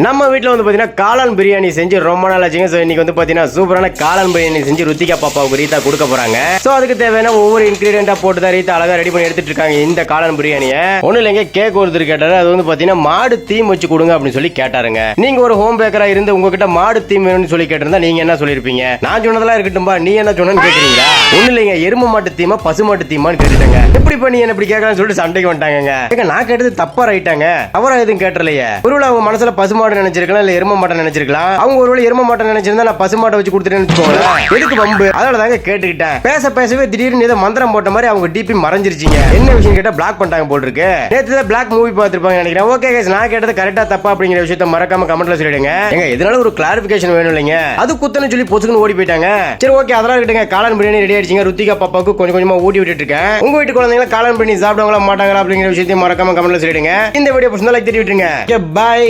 நம்ம வீட்டில் வந்து பார்த்தீங்கன்னா காளான் பிரியாணி செஞ்சு ரொம்ப நாள் ஆச்சுங்க. ஸோ இன்னைக்கு வந்து பார்த்தீங்கன்னா சூப்பரான காளான் பிரியாணி செஞ்சு ருத்திகா பாப்பாவுக்கு ரீதா கொடுக்க போகிறாங்க ஸோ அதுக்கு தேவையான ஒவ்வொரு இன்கிரீடியண்டா போட்டு தான் ரீதா அழகாக ரெடி பண்ணி எடுத்துட்டு இருக்காங்க இந்த காளான் பிரியாணியை. ஒன்றும் இல்லைங்க கேக் ஒருத்தர் கேட்டாரு. அது வந்து பார்த்தீங்கன்னா மாடு தீம் வச்சு கொடுங்க அப்படின்னு சொல்லி கேட்டாருங்க. நீங்கள் ஒரு ஹோம் பேக்கராக இருந்து உங்ககிட்ட மாடு தீம் வேணும்னு சொல்லி கேட்டிருந்தா நீங்கள் என்ன சொல்லியிருப்பீங்க நான் சொன்னதெல்லாம் இருக்கட்டும்பா நீ என்ன சொன்னேன்னு கேட்குறீங்களா ஒன்றும் இல்லைங்க எரும மாட்டு தீமா பசு மாட்டு தீமான்னு கேட்டுட்டாங்க. எப்படி பண்ணி என்ன இப்படி கேட்கலாம்னு சொல்லிட்டு சண்டைக்கு வந்துட்டாங்க நான் கேட்டது தப்பாக ரைட்டாங்க அவரா எதுவும் கேட்டலையே. ஒருவேளை அவங்க மனசுல மாடு நினைச்சிருக்கலாம் இல்ல எரும மாட்டை நினைச்சிருக்கலாம். அவங்க ஒருவேளை எரும மாட்டை நினைச்சிருந்தா நான் பசு மாட்டை வச்சு கொடுத்துட்டேன்னு வச்சுக்கோங்களேன். எதுக்கு பம்பு அதனால தாங்க கேட்டுக்கிட்டேன். பேச பேசவே திடீர்னு ஏதோ மந்திரம் போட்ட மாதிரி அவங்க டிபி மறைஞ்சிருச்சிங்க. என்ன விஷயம் கேட்டா பிளாக் பண்ணிட்டாங்க போல் இருக்கு நேத்து தான் பிளாக் மூவி பார்த்துருப்பாங்க நினைக்கிறேன். ஓகே கேஸ் நான் கேட்டது கரெக்டா தப்பா அப்படிங்கிற விஷயத்த மறக்காம கமெண்ட்ல சொல்லிடுங்க. எங்க இதனால ஒரு கிளாரிபிகேஷன் வேணும் இல்லைங்க? அது குத்தன்னு சொல்லி பொசுக்குன்னு ஓடி போயிட்டாங்க. சரி ஓகே அதெல்லாம் இருக்கட்டுங்க. காளான் பிரியாணி ரெடி ஆயிடுச்சிங்க. ருத்திகா பாப்பாவுக்கு கொஞ்சம் கொஞ்சமா ஊட்டி விட்டுட்டு இருக்கேன் உங்க வீட்டு குழந்தைங்களா காளான் பிரியாணி சாப்பிடுவாங்களா மாட்டாங்களா அப்படிங்கிற விஷயத்தையும் மறக்காம கமெண்ட்ல சொல்லிடுங்க. இந்த வீடியோ பிடிச்சிருந்தா லைக் தெரிவிட்டுருங்க பாய்